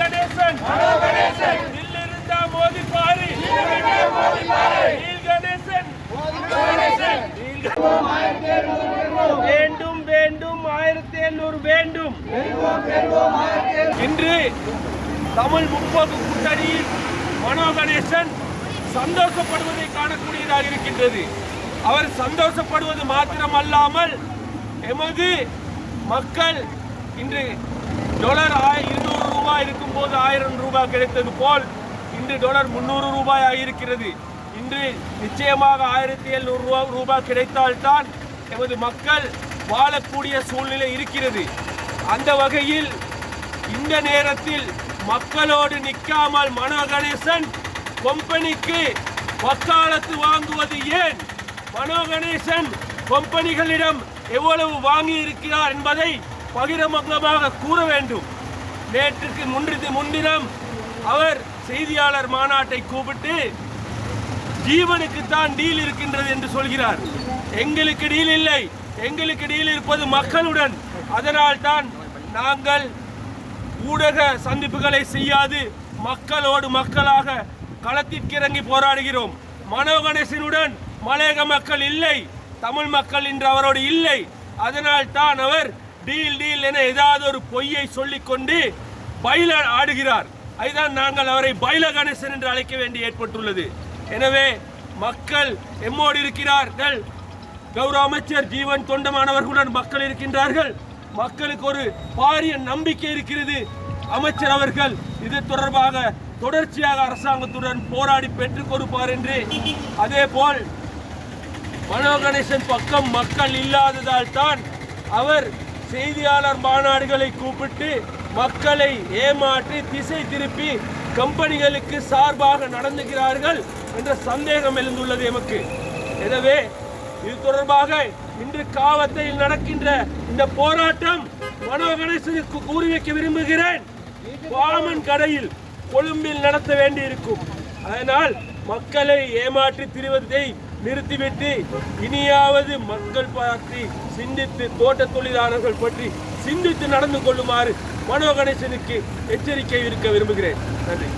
கணேசன். நில்லிருந்தா மோதி பாரு நீல் கணேசன் வேண்டும் வேண்டும் ஆயிரத்தி எழுநூறு வேண்டும். இன்று தமிழ் முற்போக்கு கூட்டணியில் மனோ கணேசன் சந்தோஷப்படுவதை காணக்கூடியதாக இருக்கின்றது. அவர் சந்தோஷப்படுவது மாத்திரமல்லாமல் எமது மக்கள் இன்று டொலர் ஆய- இருநூறு ரூபாய் இருக்கும் போது ஆயிரம் ரூபாய் கிடைத்தது போல் இன்று டாலர் முந்நூறு ரூபாய் ஆகியிருக்கிறது. இன்று நிச்சயமாக ஆயிரத்தி எழுநூறு ரூபா ரூபாய் கிடைத்தால்தான் எமது மக்கள் வாழக்கூடிய சூழ்நிலை இருக்கிறது. அந்த வகையில் இந்த நேரத்தில் மக்களோடு நிற்காமல் மனோ கணேசன் கொம்பனிக்கு வக்காலத்து வாங்குவது ஏன்? மனோ கணேசன் கொம்பனிகளிடம் எவ்வளவு வாங்கி இருக்கிறார் என்பதை பகிரங்கமாக கூற வேண்டும். நேற்றுக்கு முன்றித்து முன்தினம் அவர் செய்தியாளர் மாநாட்டை கூப்பிட்டு ஜீவனுக்கு தான் டீல் இருக்கின்றது என்று சொல்கிறார். எங்களுக்கு டீல் இல்லை. எங்களுக்கு டீல் இருப்பது மக்களுடன். அதனால் தான் நாங்கள் ஊடக சந்திப்புகளை செய்யாது. மக்களோடு மக்களாக களத்திற்கு இறங்கி போராடுகிறோம். மனோ கணேசனுடன் மலையக மக்கள் இல்லை. தமிழ் மக்கள் இன்று அவரோடு இல்லை. அதனால் தான் அவர் டீல் டீல் என ஏதாவது ஒரு பொய்யை சொல்லிக்கொண்டு பயில ஆடுகிறார். அதுதான் நாங்கள் அவரை பைல கணேசன் என்று அழைக்க வேண்டி ஏற்பட்டுள்ளது. எனவே மக்கள் எம்மோடு இருக்கிறார்கள். கௌரவ அமைச்சர் ஜீவன் தொண்டமானவர்களுடன் மக்கள் இருக்கின்றார்கள். மக்களுக்கு ஒரு பாரிய நம்பிக்கை இருக்கிறது. அமைச்சர் அவர்கள் இது தொடர்பாக தொடர்ச்சியாக அரசாங்கத்துடன் போராடி பெற்றுக் கொடுப்பார் என்று. அதே போல் மனோ கணேசன் பக்கம் மக்கள் இல்லாததால் தான் அவர் செய்தியாளர் மாநாடுகளை கூப்பிட்டு மக்களை ஏமாற்றி திசை திருப்பி கம்பெனிகளுக்கு சார்பாக நடந்துகிறார்கள் என்ற சந்தேகம் எழுந்துள்ளது எமக்கு. எனவே இது தொடர்பாக இன்று காவத்தையில் நடக்கின்ற இந்த போராட்டம் மனோ கணேசனுக்கு கூறி வைக்க விரும்புகிறேன். வாமன் கடையில் கொழும்பில் நடத்த வேண்டியிருக்கும். அதனால் மக்களை ஏமாற்றி திரிவதை நிறுத்திவிட்டு இனியாவது மக்கள் பார்த்து சிந்தித்து தோட்ட தொழிலாளர்கள் பற்றி சிந்தித்து நடந்து கொள்ளுமாறு மனோ கணேசனுக்கு எச்சரிக்கை இருக்க விரும்புகிறேன். நன்றி.